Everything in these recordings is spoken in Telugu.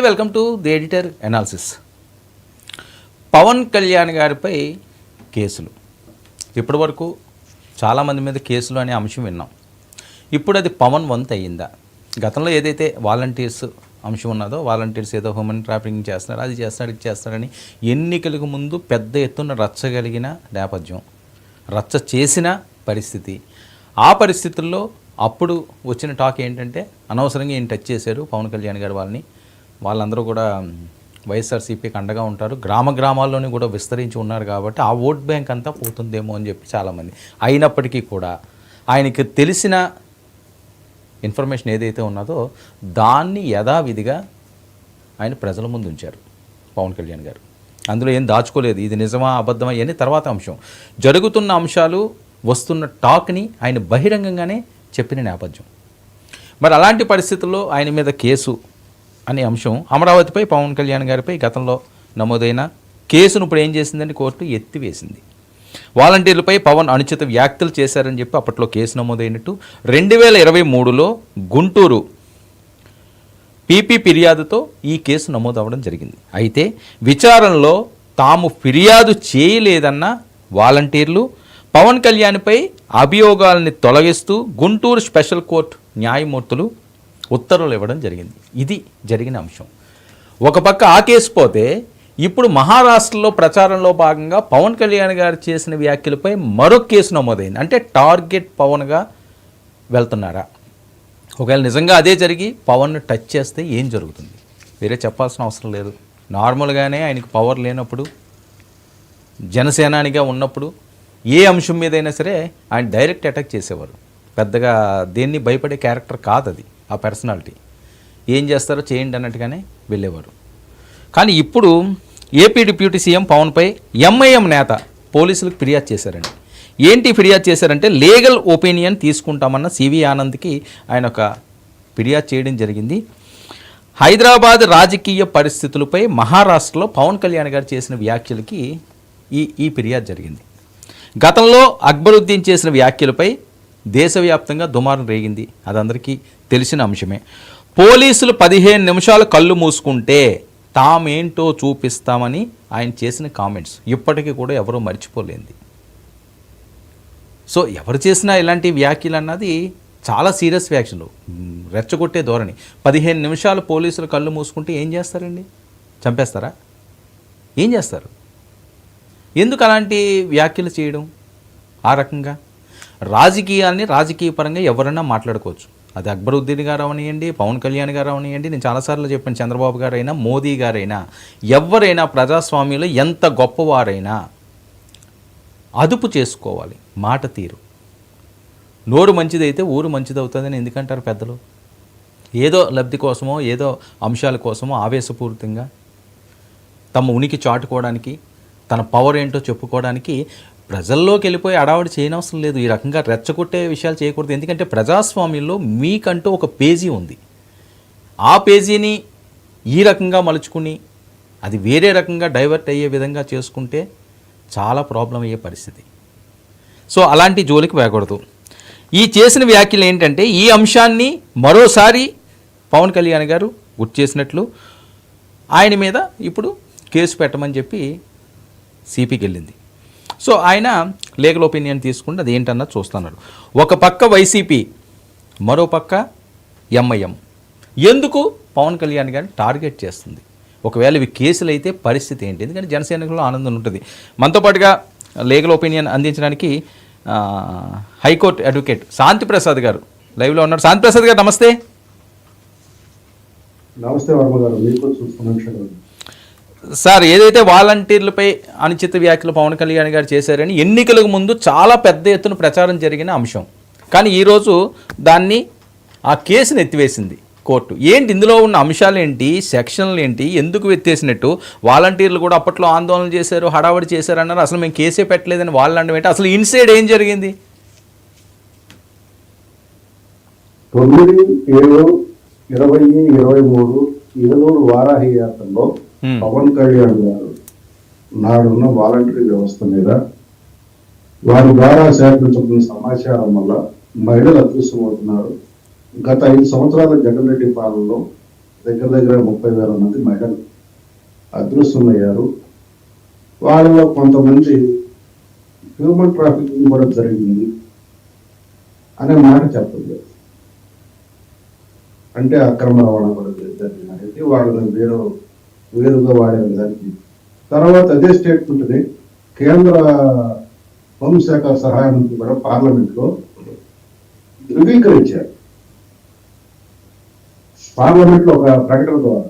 Welcome to the editor analysis. Pavan Kalyan గారిపై కేసులు. ఇప్పటివరకు చాలామంది మీద కేసులు అనే అంశం విన్నాం. ఇప్పుడు అది పవన్ వంతు అయ్యిందా? గతంలో ఏదైతే వాలంటీర్స్ అంశం ఉన్నదో వాలంటీర్స్ ఏదో హ్యూమన్ ట్రాఫికింగ్ చేస్తున్నారు అది చేస్తున్నాడు ఇది చేస్తారని ఎన్నికలకు ముందు పెద్ద ఎత్తున రచ్చగలిగిన నేపథ్యం రచ్చ చేసిన పరిస్థితి. ఆ పరిస్థితుల్లో అప్పుడు వచ్చిన టాక్ ఏంటంటే అనవసరంగా ఈయన టచ్ చేశారు పవన్ కళ్యాణ్ గారు వాళ్ళని. వాళ్ళందరూ కూడా వైఎస్ఆర్సీపీకి అండగా ఉంటారు. గ్రామ గ్రామాల్లోని కూడా విస్తరించి ఉన్నారు కాబట్టి ఆ ఓట్ బ్యాంక్ అంతా పోతుందేమో అని చెప్పి చాలామంది. అయినప్పటికీ కూడా ఆయనకి తెలిసిన ఇన్ఫర్మేషన్ ఏదైతే ఉన్నదో దాన్ని యథావిధిగా ఆయన ప్రజల ముందు ఉంచారు పవన్ కళ్యాణ్ గారు. అందులో ఏం దాచుకోలేదు. ఇది నిజమా అబద్ధమా ఇవన్నీ తర్వాత అంశం. జరుగుతున్న అంశాలు వస్తున్న టాక్ని ఆయన బహిరంగంగానే చెప్పిన నేపథ్యం. మరి అలాంటి పరిస్థితుల్లో ఆయన మీద కేసు అనే అంశం. అమరావతిపై పవన్ కళ్యాణ్ గారిపై గతంలో నమోదైన కేసును ఇప్పుడు ఏం చేసిందని కోర్టు ఎత్తివేసింది. వాలంటీర్లపై పవన్ అనుచిత వ్యాఖ్యలు చేశారని చెప్పి అప్పట్లో కేసు నమోదైనట్టు. రెండు వేల ఇరవై మూడులో గుంటూరు పీపీ ఫిర్యాదుతో ఈ కేసు నమోదవడం జరిగింది. అయితే విచారణలో తాము ఫిర్యాదు చేయలేదన్న వాలంటీర్లు పవన్ కళ్యాణ్పై అభియోగాల్ని తొలగిస్తూ గుంటూరు స్పెషల్ కోర్టు న్యాయమూర్తులు ఉత్తర్వులు ఇవ్వడం జరిగింది. ఇది జరిగిన అంశం. ఒక పక్క ఆ కేసు పోతే ఇప్పుడు మహారాష్ట్రలో ప్రచారంలో భాగంగా పవన్ కళ్యాణ్ గారు చేసిన వ్యాఖ్యలపై మరొక కేసు నమోదైంది. అంటే టార్గెట్ పవన్గా వెళ్తున్నారా? ఒకవేళ నిజంగా అదే జరిగి పవన్ను టచ్ చేస్తే ఏం జరుగుతుంది? వేరే చెప్పాల్సిన అవసరం లేదు. నార్మల్గానే ఆయనకు పవర్ లేనప్పుడు జనసేనానిగా ఉన్నప్పుడు ఏ అంశం మీదైనా సరే ఆయన డైరెక్ట్ అటాక్ చేసేవారు. పెద్దగా దేన్ని భయపడే క్యారెక్టర్ కాదు అది ఆ పర్సనాలిటీ ఏం చేస్తారో చేయండి అన్నట్టుగానే వెళ్ళేవారు. కానీ ఇప్పుడు ఏపీ డిప్యూటీ సీఎం పవన్పై ఎంఐఎం నేత పోలీసులకు ఫిర్యాదు చేశారండి. ఏంటి ఫిర్యాదు చేశారంటే లీగల్ ఒపీనియన్ తీసుకుంటామన్న సివి ఆనంద్కి ఆయన ఒక ఫిర్యాదు చేయడం జరిగింది. హైదరాబాద్ రాజకీయ పరిస్థితులపై మహారాష్ట్రలో పవన్ కళ్యాణ్ గారు చేసిన వ్యాఖ్యలకి ఈ ఈ ఫిర్యాదు జరిగింది. గతంలో అక్బరుద్దీన్ చేసిన వ్యాఖ్యలపై దేశవ్యాప్తంగా దుమారం రేగింది. అది అందరికీ తెలిసిన అంశమే. పోలీసులు పదిహేను నిమిషాలు కళ్ళు మూసుకుంటే తామేంటో చూపిస్తామని ఆయన చేసిన కామెంట్స్. ఇప్పటికీ కూడా ఎవరూ మర్చిపోలేంది. సో ఎవరు చేసినా ఇలాంటి వ్యాఖ్యలు అన్నది చాలా సీరియస్ వ్యాఖ్యలు. రెచ్చగొట్టే ధోరణి. పదిహేను నిమిషాలు పోలీసులు కళ్ళు మూసుకుంటే ఏం చేస్తారండి? చంపేస్తారా? ఏం చేస్తారు? ఎందుకు అలాంటి వ్యాఖ్యలు చేయడం? ఆ రకంగా? రాజకీయాల్ని రాజకీయ పరంగా ఎవరైనా మాట్లాడుకోవచ్చు. అది అక్బరుద్దీన్ గారు అవనియండి పవన్ కళ్యాణ్ గారు అవనియండి. నేను చాలాసార్లు చెప్పాను చంద్రబాబు గారైనా మోదీ గారైనా ఎవరైనా ప్రజాస్వామ్యంలో ఎంత గొప్పవారైనా అదుపు చేసుకోవాలి మాట తీరు. నోరు మంచిదైతే ఊరు మంచిదవుతుందని ఎందుకంటారు పెద్దలు? ఏదో లబ్ధి కోసమో ఏదో అంశాల కోసమో ఆవేశపూరితంగా తమ ఉనికి చాటుకోవడానికి తన పవర్ ఏంటో చెప్పుకోవడానికి ప్రజల్లోకి వెళ్ళిపోయి అడావడి చేయనవసరం లేదు. ఈ రకంగా రెచ్చగొట్టే విషయాలు చేయకూడదు. ఎందుకంటే ప్రజాస్వామ్యంలో మీకంటూ ఒక పేజీ ఉంది. ఆ పేజీని ఈ రకంగా మలుచుకుని అది వేరే రకంగా డైవర్ట్ అయ్యే విధంగా చేసుకుంటే చాలా ప్రాబ్లం అయ్యే పరిస్థితి. సో అలాంటి జోలికి వేయకూడదు ఈ చేసిన వ్యాఖ్యలు ఏంటంటే ఈ అంశాన్ని మరోసారి పవన్ కళ్యాణ్ గారు గుర్తు చేసినట్లు ఆయన మీద ఇప్పుడు కేసు పెట్టమని చెప్పి సిపికి వెళ్ళింది. సో ఆయన లీగల్ ఒపీనియన్ తీసుకుంటే అది ఏంటన్నది చూస్తున్నారు ఒక పక్క వైసీపీ మరో పక్క ఎంఐఎం ఎందుకు? పవన్ కళ్యాణ్ గారిని టార్గెట్ చేస్తుంది. ఒకవేళ ఇవి కేసులు అయితే పరిస్థితి ఏంటి? ఎందుకంటే జనసేనలో ఆనందం ఉంటుంది. మనతో పాటుగా లీగల్ ఒపీనియన్ అందించడానికి high court advocate Shanti Prasad garu లైవ్లో ఉన్నారు. శాంతి ప్రసాద్ గారు నమస్తే. నమస్తే వర్మ గారు మీకు సార్ ఏదైతే వాలంటీర్లపై అనుచిత వ్యాఖ్యలు పవన్ కళ్యాణ్ గారు చేశారని ఎన్నికలకు ముందు చాలా పెద్ద ఎత్తున ప్రచారం జరిగిన అంశం. కానీ ఈరోజు దాన్ని ఆ కేసును ఎత్తివేసింది కోర్టు. ఏంటి ఇందులో ఉన్న అంశాలు ఏంటి సెక్షన్లు ఏంటి ఎందుకు ఎత్తేసినట్టు? వాలంటీర్లు కూడా అప్పట్లో ఆందోళన చేశారు హడావడి చేశారు అన్నారు. అసలు మేము కేసే పెట్టలేదని వాళ్ళు అనడం ఏంటి? అసలు ఇన్సైడ్ ఏం జరిగింది? తొమ్మిది ఏడు ఇరవై ఇరవై మూడు ఇరవూరు వారాహి యాత్రలో. పవన్ కళ్యాణ్ గారు నాడున్న వాలంటరీ వ్యవస్థ మీద వారి ద్వారా సేకరించబడిన సమాచారం వల్ల మహిళలు అదృశ్యమవుతున్నారు. గత ఐదు సంవత్సరాల జగన్ రెడ్డి పాలనలో దగ్గర దగ్గర ముప్పై వేల మంది మహిళలు అదృశ్యమయ్యారు. వాళ్ళలో కొంతమంది హ్యూమన్ ట్రాఫికింగ్ కూడా జరిగింది అనే మాట చెప్పలేదు. అంటే అక్రమ రవాణా కూడా అనేది వాళ్ళని వేరు వేరుగా వాడే దానికి తర్వాత అదే స్టేట్మెంట్ని కేంద్ర హోంశాఖ సహాయ మంత్రి కూడా పార్లమెంట్లో ధృవీకరించారు. పార్లమెంట్లో ఒక ప్రకటన ద్వారా.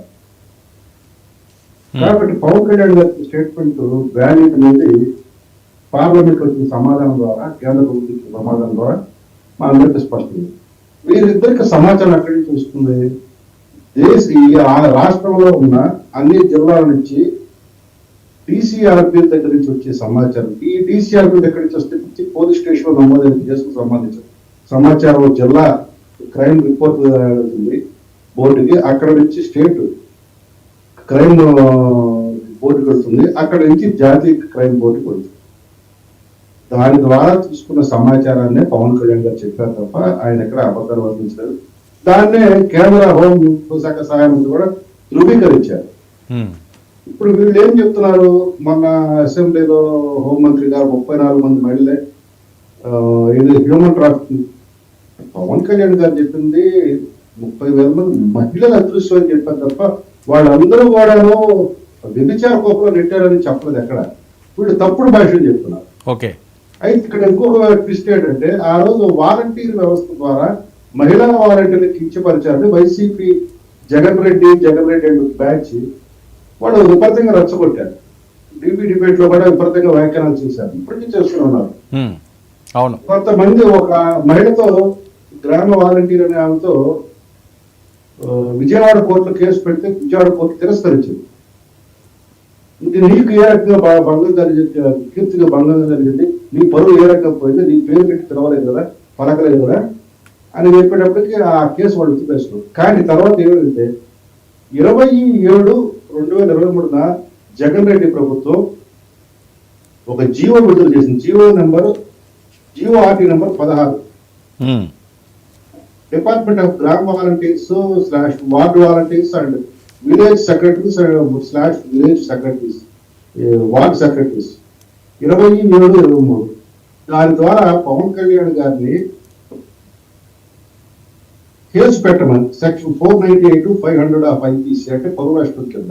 కాబట్టి పవన్ కళ్యాణ్ గారి స్టేట్మెంట్ వ్యాలిడ్ అనేది పార్లమెంట్ వచ్చిన సమాధానం ద్వారా కేంద్ర ప్రభుత్వం సమాధానం ద్వారా మా అందరికీ స్పష్టమైంది. వీరిద్దరికి సమాచారం ఎక్కడి నుంచి వస్తుంది? దేశ ఆ రాష్ట్రంలో ఉన్న అన్ని జిల్లాల నుంచి డిసిఆర్పి దగ్గర నుంచి వచ్చే సమాచారం. ఈ డిసిఆర్పి దగ్గర నుంచి వస్తే ప్రతి పోలీస్ స్టేషన్ నమోదు నమోదైన కేసుకు సంబంధించిన సమాచారం జిల్లా క్రైమ్ రిపోర్ట్ ఉంది బోర్డుకి అక్కడ నుంచి స్టేట్ క్రైమ్ బోర్డుకి వెళ్తుంది అక్కడ నుంచి జాతీయ క్రైమ్ బోర్డుకి వెళ్తుంది దాని ద్వారా తీసుకున్న సమాచారాన్ని పవన్ కళ్యాణ్ గారు చెప్పారు తప్ప ఆయన ఎక్కడ అబద్ధాలు వర్ణించలేదు. దాన్నే కేంద్ర హోం శాఖ సహాయ మంత్రి కూడా ధృవీకరించారు. ఇప్పుడు వీళ్ళు ఏం చెప్తున్నారు? మొన్న అసెంబ్లీలో హోంమంత్రి గారు ముప్పై నాలుగు మంది మహిళలే ఇది హ్యూమన్ ట్రాఫికింగ్. పవన్ కళ్యాణ్ గారు చెప్పింది ముప్పై వేల మంది మహిళల అదృశ్యం అని చెప్పారు తప్ప వాళ్ళందరూ కూడాను వ్యభిచార కోపంలో నెట్టారని చెప్పలేదు ఎక్కడ. వీళ్ళు తప్పుడు భాషలు చెప్తున్నారు. ఓకే. అయితే ఇక్కడ ఇంకొక ట్విస్ట్ ఏంటంటే ఆ రోజు వాలంటీర్ వ్యవస్థ ద్వారా మహిళా వాలంటీర్లు కించపరిచారని YCP Jagan Reddy Jagan Reddy and batch వాళ్ళు విపరీతంగా రెచ్చగొట్టారు. డిబి డిబేట్లో కూడా విపరీతంగా వ్యాఖ్యానాలు చేశారు. ఇప్పటికీ చేస్తూనే ఉన్నారు. అవును. కొంతమంది ఒక మహిళతో గ్రామ వాలంటీర్ అనే ఆమెతో విజయవాడ కోర్టులో కేసు పెడితే విజయవాడ కోర్టు తిరస్కరించింది. ఇది నీకు ఏ రకంగా భంగం జరిగింది? కీర్తిగా భంగం జరిగింది? నీ పరువు ఏ రకంగా పోయింది? నీ పేరు పెట్టి తెలవలేదు కదా? పలకలేదు కదా? అని చెప్పేటప్పటికి ఆ కేసు వాళ్ళు ఎత్తిపేస్తారు కానీ తర్వాత ఏమైందంటే ఇరవై ఏడు రెండు వేల ఇరవై మూడున జగన్ రెడ్డి ప్రభుత్వం ఒక జీవో విడుదల చేసింది. GO number GO RT number పదహారు. డిపార్ట్మెంట్ ఆఫ్ గ్రామ volunteers slash ward volunteers and village secretaries slash village secretaries ward secretaries. ఇరవై ఏడు ఇరవై మూడు. దాని ద్వారా పవన్ కళ్యాణ్ గారిని కేసు పెట్టమని section four ninety eight five hundred of IPC అంటే పరువు రాష్ట్రం కింద.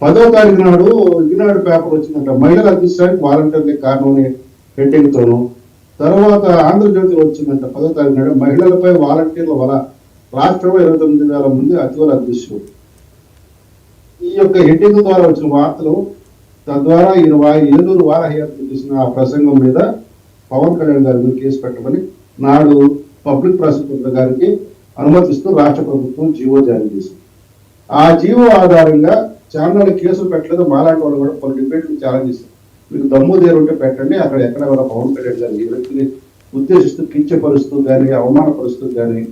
పదో తారీఖు నాడు ఈనాడు పేపర్ వచ్చిందంట మహిళల అదృశ్యానికి వాలంటీర్లే కారణమని హెడ్డింగ్తోను. తర్వాత ఆంధ్రజ్యోతి వచ్చిందంట పదో తారీఖు నాడు మహిళలపై వాలంటీర్ల వల రాష్ట్రంలో ఇరవై తొమ్మిది వేల మంది అతివల అదృశ్యం ఈ యొక్క హెడ్డింగ్ ద్వారా వచ్చిన వార్తలు తద్వారా ఈయన వా- ఏలూరు వారహయాత్ర చేసిన ఆ ప్రసంగం మీద పవన్ కళ్యాణ్ గారి మీద కేసు పెట్టమని నాడు పబ్లిక్ ప్రాసిక్యూటర్ గారికి అనుమతిస్తూ రాష్ట్ర ప్రభుత్వం జీవో జారీ చేసింది. ఆ జీవో ఆధారంగా ఛానల్ కేసులు పెట్టలేదు మాలాంటి వాళ్ళు కూడా కొన్ని డిబేట్లు ఛాలెంజ్ చేశారు. మీకు దమ్ము దేరు ఉంటే పెట్టండి అక్కడ ఎక్కడ కూడా పవన్ కళ్యాణ్ గారు ఈ వ్యక్తిని ఉద్దేశిస్తూ కించపరుస్తూ కానీ అవమానపరుస్తూ కానీ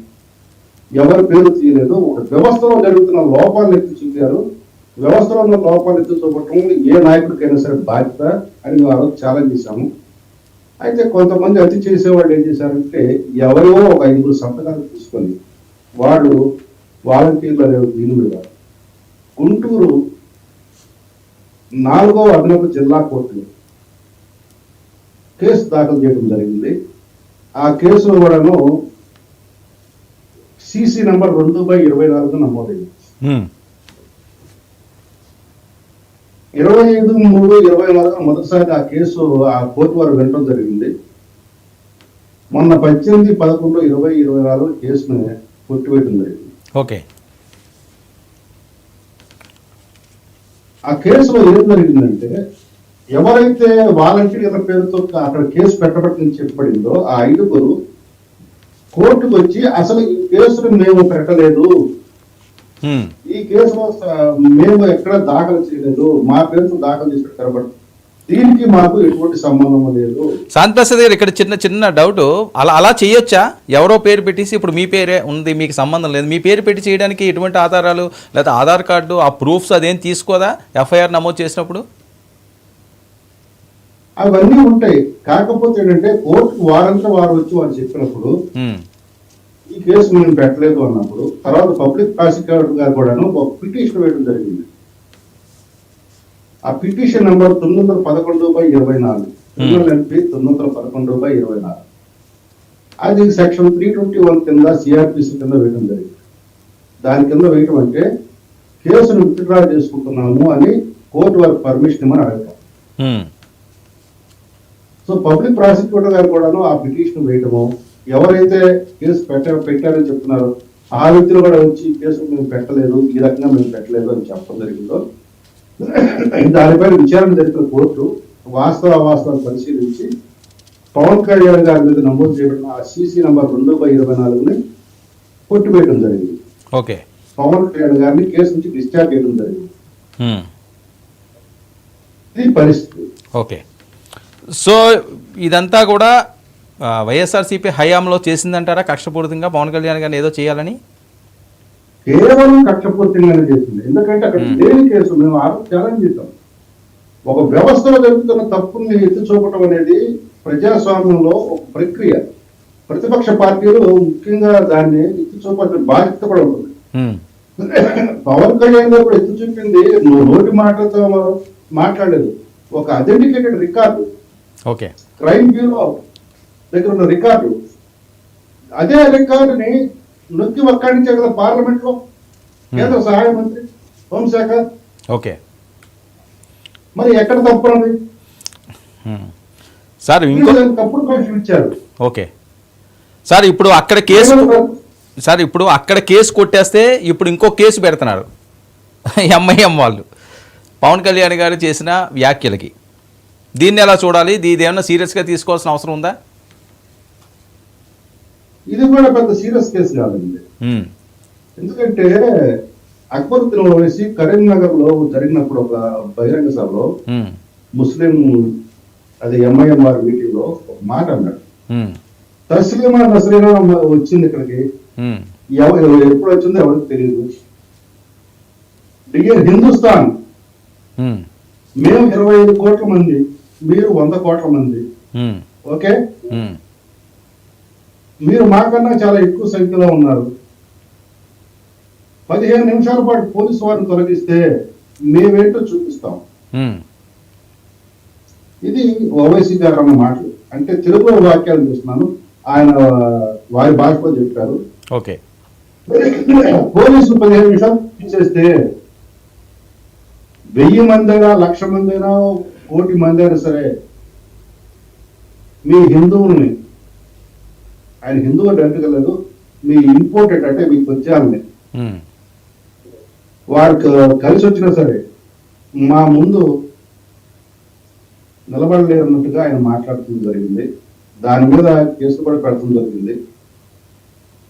ఎవరి పేరు తీయలేదు. ఒక వ్యవస్థలో జరుగుతున్న లోపాలను ఎత్తి చూపారు. వ్యవస్థలో ఉన్న లోపాలు ఎత్తి చూపటం ఏ నాయకుడికైనా సరే బాధ్యత అని వారు ఛాలెంజ్ చేశాము. అయితే కొంతమంది అతి చేసేవాళ్ళు ఏం చేశారంటే ఎవరో ఒక ఐదుగురు సంతకాలు తీసుకొని వాడు వాలంటీర్లు అనే దీని గుంటూరు నాలుగో అదనపు జిల్లా కోర్టులో కేసు దాఖలు చేయడం జరిగింది. ఆ కేసులో కూడాను సిసి నంబర్ రెండు బై ఇరవై నాలుగు నమోదైంది. ఇరవై ఐదు మూడు ఇరవై నాలుగు మొదటిసారి ఆ కేసు ఆ కోర్టు వారు వినడం జరిగింది మొన్న పద్దెనిమిది పదకొండు ఇరవై ఇరవై నాలుగు కేసును కొట్టివేయడం జరిగింది ఓకే ఆ కేసులో ఏం జరిగిందంటే ఎవరైతే వాలంటీర్ అనే పేరుతో అక్కడ కేసు పెట్టబట్టి చెప్పబడిందో ఆ ఐదుగురు కోర్టుకు వచ్చి అసలు ఈ కేసును మేము పెట్టలేదు. ఈ కేసులో స- మేము ఎక్కడ దాఖలు చేయలేదు. మా పేరుతో దాఖలు చేసి పెట్టబడి దీనికి మాకు ఎటువంటి సంబంధం లేదు. శాంతి ప్రసాద్ గారు ఇక్కడ చిన్న చిన్న డౌట్. అలా అలా చేయొచ్చా? ఎవరో పేరు పెట్టేసి ఇప్పుడు మీ పేరే ఉంది మీకు సంబంధం లేదు. మీ పేరు పెట్టి చేయడానికి ఎటువంటి ఆధారాలు లేదా ఆధార్ కార్డు ఆ ప్రూఫ్స్ అదేం తీసుకోదా? ఎఫ్ఐఆర్ నమోదు చేసినప్పుడు? అవన్నీ ఉంటాయి. కాకపోతే ఏంటంటే కోర్టుకు వారంతా వారు వచ్చి వాళ్ళు చెప్పినప్పుడు కేసు మేము పెట్టలేదు అన్నప్పుడు తర్వాత పబ్లిక్ ప్రాసిక్యూటర్ గారు కూడాను ఒక పిటిషన్ వేయడం జరిగింది. ఆ పిటిషన్ నంబర్ తొమ్మిది వందల పదకొండు బై ఇరవై నాలుగు క్రిమినల్ ఎంపీ తొమ్మిది వందల పదకొండు బై ఇరవై నాలుగు. అది సెక్షన్ త్రీ ట్వంటీ వన్ కింద సిఆర్పిసి కింద వేయడం జరిగింది. దాని కింద వేయడం అంటే కేసును విత్డ్రా చేసుకుంటున్నాము అని కోర్టు వారికి పర్మిషన్ ఇవ్వమని అడగటం. సో పబ్లిక్ ప్రాసిక్యూటర్ గారు కూడాను ఆ పిటిషన్ వేయటము ఎవరైతే కేసు పెట్ట పెట్టారని చెప్తున్నారో ఆ వ్యక్తులు కూడా వచ్చి కేసు మేము పెట్టలేదు ఈ రకంగా మేము పెట్టలేదు అని చెప్పడం జరిగిందో దానిపైన విచారణ జరిపిన కోర్టు వాస్తవ అవాస్తవాలు పరిశీలించి పవన్ కళ్యాణ్ గారి మీద నమోదు చేయబడిన ఆ సీసీ నంబర్ రెండు బై ఇరవై నాలుగుని కొట్టివేయడం జరిగింది. ఓకే. పవన్ కళ్యాణ్ గారిని కేసు నుంచి డిశ్చార్జ్ చేయడం జరిగింది. ఇది పరిస్థితి. ఓకే. సో ఇదంతా కూడా వైఎస్ఆర్సీపీ హయాంలో చేసిందంటారా కక్షపూరితంగా? పవన్ కళ్యాణ్ గారిని ఏదో చేయాలని? కేవలం కక్షపూర్తిగానే చేసింది. ఎందుకంటే అక్కడ లేని కేసు. మేము ఆ రోజు ఛాలెంజ్ ఒక వ్యవస్థలో జరుగుతున్న తప్పుల్ని ఎత్తి చూపటం అనేది ప్రజాస్వామ్యంలో ఒక ప్రక్రియ. ప్రతిపక్ష పార్టీలు ముఖ్యంగా దాన్ని ఎత్తి చూపాల్సిన బాధ్యత కూడా ఉంటుంది. పవన్ కళ్యాణ్ గారు కూడా ఎత్తి చూపింది నోటి మాటలతో మాట్లాడలేదు. ఒక authenticated record. Okay. Crime bureau దగ్గర ఉన్న రికార్డు. అదే రికార్డుని నొక్కి వక్కాడించే కదా పార్లమెంట్లో కేంద్ర సహాయ మంత్రి హోంశాఖ. ఓకే. మరి ఎక్కడ తప్పు ఉంది ఉమ్. సార్ ఇంకో తప్పుడు కమిషన్ ఇచ్చారు. ఓకే. సార్ ఇప్పుడు అక్కడ కేసు సార్? ఇప్పుడు అక్కడ కేసు కొట్టేస్తే ఇప్పుడు ఇంకో కేసు పెడుతున్నారు. ఎంఐఎం వాళ్ళు. పవన్ కళ్యాణ్ గారు చేసిన వ్యాఖ్యలకి. దీన్ని ఎలా చూడాలి? దీని ఏమన్నా సీరియస్గా తీసుకోవాల్సిన అవసరం ఉందా? ఇది కూడా పెద్ద సీరియస్ కేసు కాదండి. ఎందుకంటే అక్బరుద్దీన్ వేసి కరీంనగర్లో జరిగినప్పుడు ఒక బహిరంగ సభలో ముస్లిం అది ఎంఐఎం వారి మీటింగ్లో ఒక మాట అన్నాడు. తస్లీమా నసరీనా వచ్చింది ఇక్కడికి? ఎవరు ఎప్పుడు వచ్చిందో ఎవరికి తెలియదు డియర్ హిందుస్థాన్ మేము ఇరవై ఐదు కోట్ల మంది మీరు వంద కోట్ల మంది. ఓకే? మీరు మాకన్నా చాలా ఎక్కువ సంఖ్యలో ఉన్నారు. పదిహేను నిమిషాల పాటు పోలీసు వారిని తొలగిస్తే మేమేంటో చూపిస్తాం. ఇది ఓవైసీ గారు అన్న మాటలు. అంటే తెలుగులో వాక్యాలు చూస్తున్నాను. ఆయన వారి భాషలో చెప్పారు. ఓకే. పోలీసులు పదిహేను నిమిషాలు తీసేస్తే వెయ్యి మంది అయినా లక్ష మంది అయినా కోటి మంది అయినా సరే మీ హిందువుల్ని ఆయన హిందువు అంటే అంటుకోలేదు మీ ఇంపోర్టెడ్ అంటే మీకు వచ్చాలని ఉమ్, వారికి కలిసి వచ్చినా సరే మా ముందు నిలబడలేరన్నట్టుగా ఆయన మాట్లాడుతుంది జరిగింది. దాని మీద కేసు కూడా పెడతాం జరిగింది.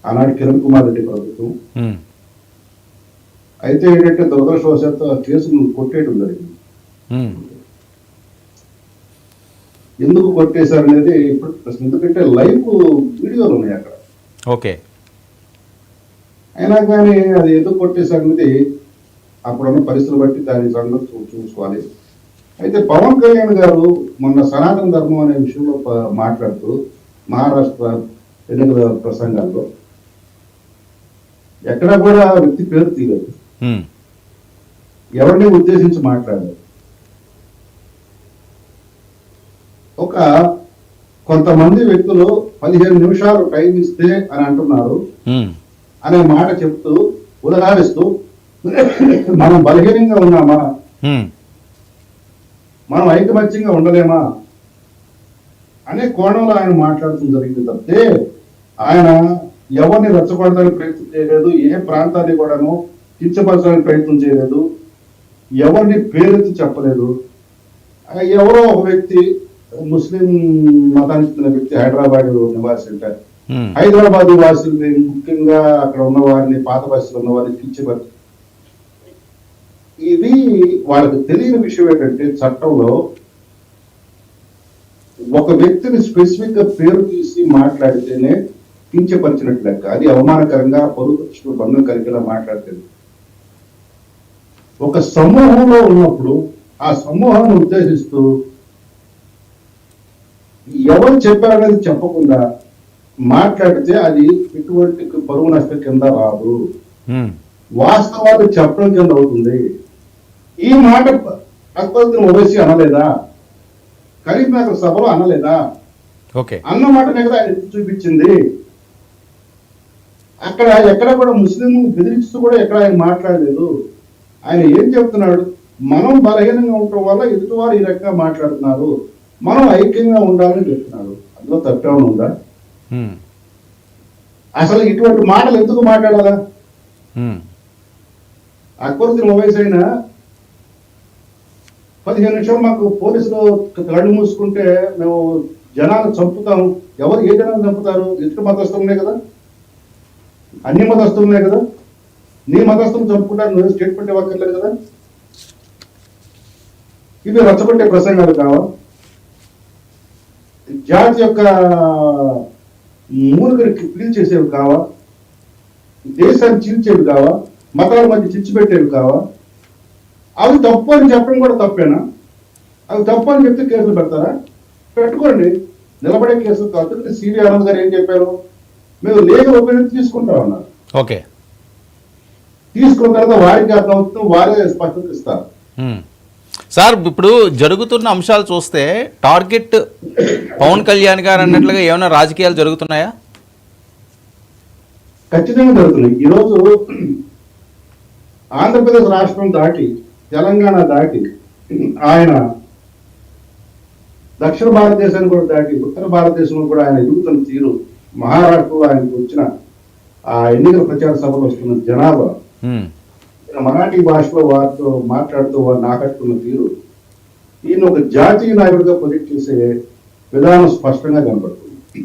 ఆనాటి కిరణ్ కుమార్ రెడ్డి ప్రభుత్వం. అయితే ఏంటంటే దురదృష్టవశాత్తు ఆ కేసును కొట్టేయడం జరిగింది. ఎందుకు కొట్టేశారు అనేది ఇప్పుడు ప్రశ్న. ఎందుకంటే లైవ్ వీడియోలు ఉన్నాయి అక్కడ. ఓకే. అయినా కానీ అది ఎందుకు కొట్టేశారు అనేది అప్పుడున్న పరిస్థితులు బట్టి దాని సంగతి చూసుకోవాలి. అయితే పవన్ కళ్యాణ్ గారు మొన్న సనాతన ధర్మం అనే విషయంలో మాట్లాడుతూ మహారాష్ట్ర ఎన్నికల ప్రసంగాల్లో ఎక్కడా కూడా వ్యక్తి పేరు తీయలేదు. ఎవరిని ఉద్దేశించి మాట్లాడారు ఒక కొంతమంది వ్యక్తులు పదిహేను నిమిషాలు టైం ఇస్తే అని అంటున్నారు. అనే మాట చెప్తూ ఉదాహరిస్తూ మనం బలహీనంగా ఉన్నామా? మనం ఐకమత్యంగా ఉండలేమా? అనే కోణంలో ఆయన మాట్లాడుతూ జరిగింది తప్పితే ఆయన ఎవరిని రెచ్చగొడడానికి ప్రయత్నం చేయలేదు ఏ ప్రాంతాన్ని కూడాను కించపరచడానికి ప్రయత్నం చేయలేదు ఎవరిని పేరెత్తి చెప్పలేదు. ఎవరో ఒక వ్యక్తి ముస్లిం మతానికి చెందిన వ్యక్తి హైదరాబాద్ నివాసి అంటారు ఉమ్, హైదరాబాద్ వాసుల్ని ముఖ్యంగా అక్కడ ఉన్న వారిని పాత బస్సులో ఉన్న వారిని ఇది వాళ్ళకి తెలియని విషయం ఏంటంటే చట్టంలో ఒక వ్యక్తిని స్పెసిఫిక్గా పేరు తీసి మాట్లాడితేనే కించపరిచినట్టు లెక్క. అది అవమానకరంగా ప్రతిష్టకు భంగం కలిగేలా మాట్లాడుతుంది ఒక సమూహంలో ఉన్నప్పుడు ఆ సమూహాన్ని ఉద్దేశిస్తూ ఎవరు చెప్పారనేది చెప్పకుండా మాట్లాడితే అది ఎటువంటి పరువు నష్టం కింద రాదు. వాస్తవాలు చెప్పడం కింద అవుతుంది. ఈ మాట అక్బరుద్దీన్ ఓవైసీ అనలేదా? కరీంనగర్ సభలో అనలేదా? ఓకే. అన్న మాటనే కదా ఆయన చూపించింది. అక్కడ ఎక్కడ కూడా ముస్లిం బెదిరిస్తూ కూడా ఎక్కడ ఆయన మాట్లాడలేదు. ఆయన ఏం చెప్తున్నాడు? మనం బలహీనంగా ఉండటం వల్ల ఎదుటివారు ఈ రకంగా మాట్లాడుతున్నారు. మనం ఐక్యంగా ఉండాలని చెప్తున్నాడు. అందులో తప్పేమైనా ఉందా? అసలు ఇటువంటి మాటలు ఎందుకు మాట్లాడాలా? అక్బరుద్దీన్ ఓవైసీ అయినా పదిహేను నిమిషాలు మాకు పోలీసులు కళ్ళు మూసుకుంటే మేము జనాలు చంపుతాం ఎవరు ఏ జనాలు చంపుతారు? ఇతర మతస్థులనే కదా? అన్ని మతస్థులనే కదా? నీ మతస్థులు చంపుకుంటారు నువ్వు స్టేట్మెంట్ ఇవ్వక్కర్లేదు కదా? ఇవి రచ్చగొట్టే ప్రసంగాలు కావా? జాతి యొక్క మూలుగరికి క్లీన్ చేసేవి కావా? దేశాన్ని చీల్చేవి కావా? మతాల మధ్య చిచ్చు పెట్టేవి కావా? అవి తప్పు అని చెప్పడం కూడా తప్పేనా? అవి తప్పు అని చెప్తే కేసులు పెడతారా? పెట్టుకోండి. నిలబడే కేసులు కాదు. సివి ఆనంద్ గారు ఏం చెప్పారు? మేము లీగల్ ఒపీనియన్ తీసుకుంటాం అన్నారు ఓకే. తీసుకున్న తర్వాత వారికి అర్థమవుతుంది వారే స్పష్టత ఇస్తారు. సార్ ఇప్పుడు జరుగుతున్న అంశాలు చూస్తే టార్గెట్ పవన్ కళ్యాణ్ గారు అన్నట్లుగా ఏమైనా రాజకీయాలు జరుగుతున్నాయా? ఖచ్చితంగా జరుగుతున్నాయి. ఈరోజు ఆంధ్రప్రదేశ్ రాష్ట్రం దాటి తెలంగాణ దాటి ఆయన దక్షిణ భారతదేశాన్ని కూడా దాటి ఉత్తర భారతదేశంలో కూడా ఆయన ఎదుగుతున్న తీరు మహారాష్ట్రలో ఆయనకు వచ్చిన ఆ ఎన్నికల ప్రచార సభలో వస్తున్న జనాభా. మరాఠీ భాషలో వారితో మాట్లాడుతూ వారిని ఆకట్టుకున్న తీరు ఈయన ఒక జాతీయ నాయకుడిగా ప్రొజెక్ట్ చేసే విధానం స్పష్టంగా కనబడుతుంది.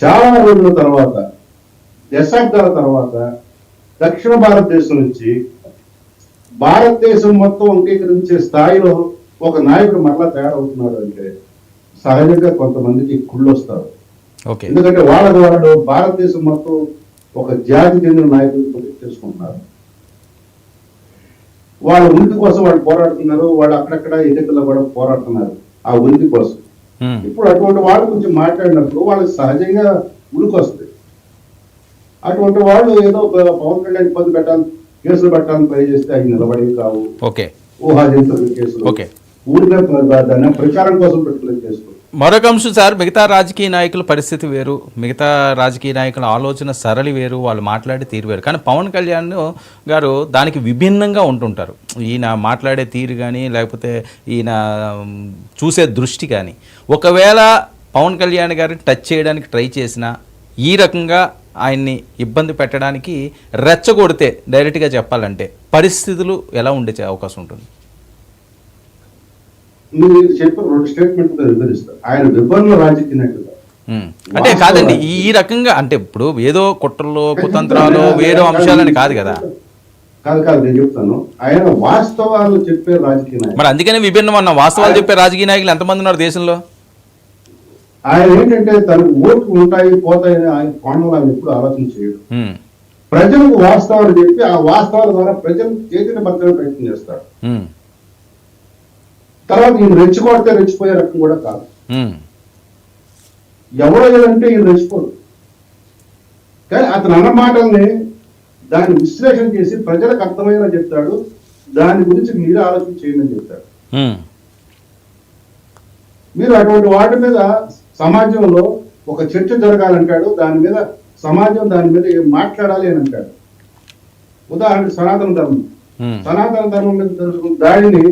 చాలా రోజుల తర్వాత దశాబ్దాల తర్వాత దక్షిణ భారతదేశం నుంచి భారతదేశం మొత్తం అంగీకరించే స్థాయిలో ఒక నాయకుడు మరలా తయారవుతున్నాడు అంటే సహజంగా కొంతమందికి కుళ్ళొస్తారు. ఎందుకంటే వాళ్ళ వాళ్ళు భారతదేశం మొత్తం ఒక జాతి చెందిన నాయకులు ప్రొజెక్ట్ చేసుకుంటున్నారు వాళ్ళ ఉనికి కోసం వాళ్ళు పోరాడుతున్నారు వాళ్ళు అక్కడక్కడ ఎన్నికల్లో కూడా పోరాడుతున్నారు ఆ ఉనికి కోసం. ఇప్పుడు అటువంటి వాళ్ళు కొంచెం మాట్లాడినప్పుడు వాళ్ళకి సహజంగా ఉనికి వస్తుంది. అటువంటి వాళ్ళు ఏదో ఒక పవన్ కళ్యాణ్ ఇబ్బంది పెట్టాలి కేసులు పెట్టాలని ట్రై చేస్తే అవి నిలబడేవి కావు. ఊహాజంతుల కేసులు. ఓకే. ఊరికే దాన్ని ప్రచారం కోసం పెట్టుకునే కేసులు. మరొక అంశం సార్ మిగతా రాజకీయ నాయకుల పరిస్థితి వేరు మిగతా రాజకీయ నాయకుల ఆలోచన సరళి వేరు వాళ్ళు మాట్లాడే తీరు వేరు. కానీ పవన్ కళ్యాణ్ గారు దానికి విభిన్నంగా ఉంటుంటారు. ఈయన మాట్లాడే తీరు కానీ లేకపోతే ఈయన చూసే దృష్టి కానీ ఒకవేళ పవన్ కళ్యాణ్ గారిని టచ్ చేయడానికి ట్రై చేసినా ఈ రకంగా ఆయన్ని ఇబ్బంది పెట్టడానికి రెచ్చగొడితే డైరెక్ట్గా చెప్పాలంటే పరిస్థితులు ఎలా ఉండే అవకాశం ఉంటుంది? మీరు చెప్పిన రెండు స్టేట్మెంట్ వివరిస్తారు. ఆయన విభిన్న రాజకీయ. అంటే కాదండి ఈ రకంగా అంటే ఇప్పుడు ఏదో కుట్రలు కుతంత్రాలు వేరే అంశాలని కాదు కదా. కాదు కాదు నేను చెప్తాను. ఆయన వాస్తవాలు చెప్పే రాజకీయ నాయకుడు. మరి అందుకనే విభిన్నం అన్న వాస్తవాలు చెప్పే రాజకీయ నాయకులు ఎంతమంది ఉన్నారు దేశంలో? ఆయన ఏంటంటే తనకు ఓట్లు ఉంటాయి పోతాయి అని ఆయన కోణంలో ఆయన ఎప్పుడు ఆలోచన చేయడు. ప్రజలకు వాస్తవాలు చెప్పి ఆ వాస్తవాల ద్వారా ప్రజలకు చైతన్య భద్రత ప్రయత్నం చేస్తాడు తర్వాత ఈయన రెచ్చికొడితే రెచ్చిపోయే రకం కూడా కాదు. ఎవరో ఏదంటే ఈయన రెచ్చిపోడు కానీ అతను అన్న మాటల్ని దాన్ని విశ్లేషణ చేసి ప్రజలకు అర్థమయ్యేలా చెప్తాడు. దాని గురించి మీరే ఆలోచన చేయండి అని చెప్తాడు. మీరు అటువంటి వాటి మీద సమాజంలో ఒక చర్చ జరగాలంటాడు దాని మీద సమాజం దాని మీద ఏం మాట్లాడాలి అని అంటాడు. ఉదాహరణకు సనాతన ధర్మం. సనాతన ధర్మం మీద జరుగుతున్న దాడిని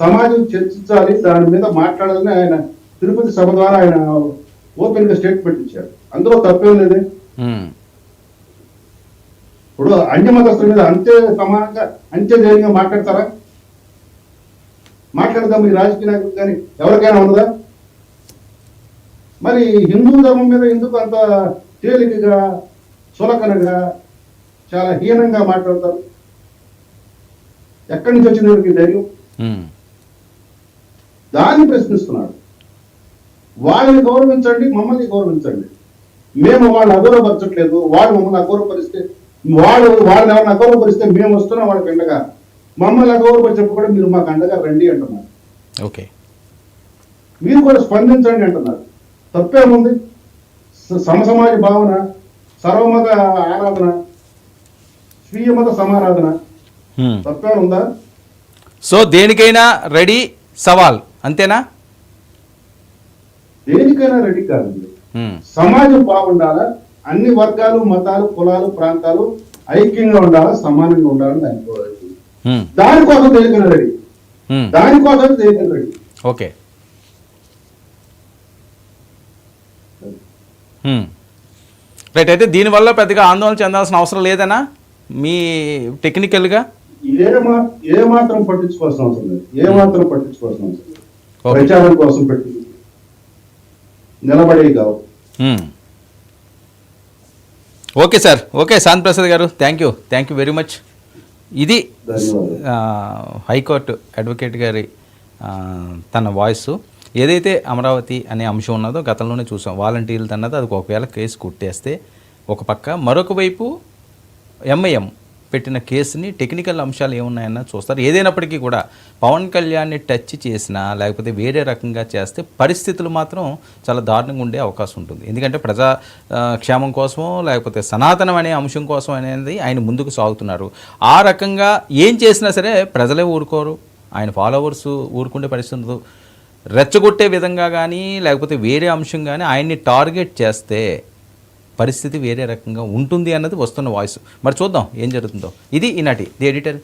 సమాజం చర్చించాలి దాని మీద మాట్లాడాలని ఆయన తిరుపతి సభ ద్వారా ఆయన ఓపెన్గా స్టేట్మెంట్ ఇచ్చారు. అందులో తప్పేం లేదే. ఇప్పుడు అన్య మతస్థుల మీద అంతే సమానంగా అంతే ధైర్యంగా మాట్లాడతారా? మాట్లాడదాం ఈ రాజకీయ నాయకులు కానీ ఎవరికైనా ఉన్నదా? మరి హిందూ ధర్మం మీద ఎందుకు అంత తేలికగా చులకనగా చాలా హీనంగా మాట్లాడతారు? ఎక్కడి నుంచి వచ్చింది ఈ ధైర్యం? దాన్ని ప్రశ్నిస్తున్నాడు. వాళ్ళని గౌరవించండి మమ్మల్ని గౌరవించండి. మేము వాళ్ళని అగౌరవపరచట్లేదు వాళ్ళు మమ్మల్ని అగౌరవపరిస్తే వాళ్ళు వాళ్ళని ఎవరిని అగౌరవపరిస్తే మేము వస్తున్నాం వాళ్ళకి అండగా మమ్మల్ని అగౌరవపరిచినప్పుడు కూడా మీరు మాకు అండగా రండి అంటున్నారు. ఓకే. మీరు కూడా స్పందించండి అంటున్నారు. తప్పేముంది? సమసమాజ భావన సర్వమత ఆరాధన స్వీయ మత సమారాధన ఉందా సో దేనికైనా రెడీ సవాల్. అంతేనా దేనికైనా రెడీ కాదండి హ్మ్. సమాజం బాగుండాలా అన్ని వర్గాలు మతాలు కులాలు ప్రాంతాలు ఐక్యంగా ఉండాలా సమానంగా ఉండాలని. హ్మ్. దానికోసం దేనికైనా రెడీ. దానికోసం దేనికైనా రెడీ ఓకే. రైట్ అయితే దీనివల్ల పెద్దగా ఆందోళన చెందాల్సిన అవసరం లేదనా మీ టెక్నికల్గా ఏ మా ఏ మాత్రం పట్టించుకోవాల్సిన అవసరం లేదు ఏ మాత్రం పట్టించుకోవాల్సిన అవసరం. ప్రచారం కోసం పెట్టి నిలబడే కావు. మ్మ్. Okay sir. Okay Shanth Prasad garu. Thank you thank you very much ఇది హైకోర్టు అడ్వకేట్ గారి తన వాయిస్. ఏదైతే అమరావతి అనే అంశం ఉన్నదో గతంలోనే చూసాం. వాలంటీర్లు అన్నది అది ఒకవేళ కేసు కొట్టేస్తే ఒక పక్క. మరొక వైపు ఎంఐఎం పెట్టిన కేసుని టెక్నికల్ అంశాలు ఏమున్నాయన్న చూస్తారు. ఏదైనప్పటికీ కూడా పవన్ కళ్యాణ్ని టచ్ చేసినా లేకపోతే వేరే రకంగా చేస్తే పరిస్థితులు మాత్రం చాలా దారుణంగా ఉండే అవకాశం ఉంటుంది. ఎందుకంటే ప్రజా క్షేమం కోసమో లేకపోతే సనాతనం అనే అంశం కోసం అనేది ఆయన ముందుకు సాగుతున్నారు. ఆ రకంగా ఏం చేసినా సరే ప్రజలే ఊరుకోరు. ఆయన ఫాలోవర్స్ ఊరుకుండే పరిస్థితి ఉండదు. రెచ్చగొట్టే విధంగా కానీ లేకపోతే వేరే అంశం కానీ ఆయన్ని టార్గెట్ చేస్తే పరిస్థితి వేరే రకంగా ఉంటుంది అన్నది వస్తున్న వాయిస్. మరి చూద్దాం ఏం జరుగుతుందో. ఇది ఈనాటి ది ఎడిటర్.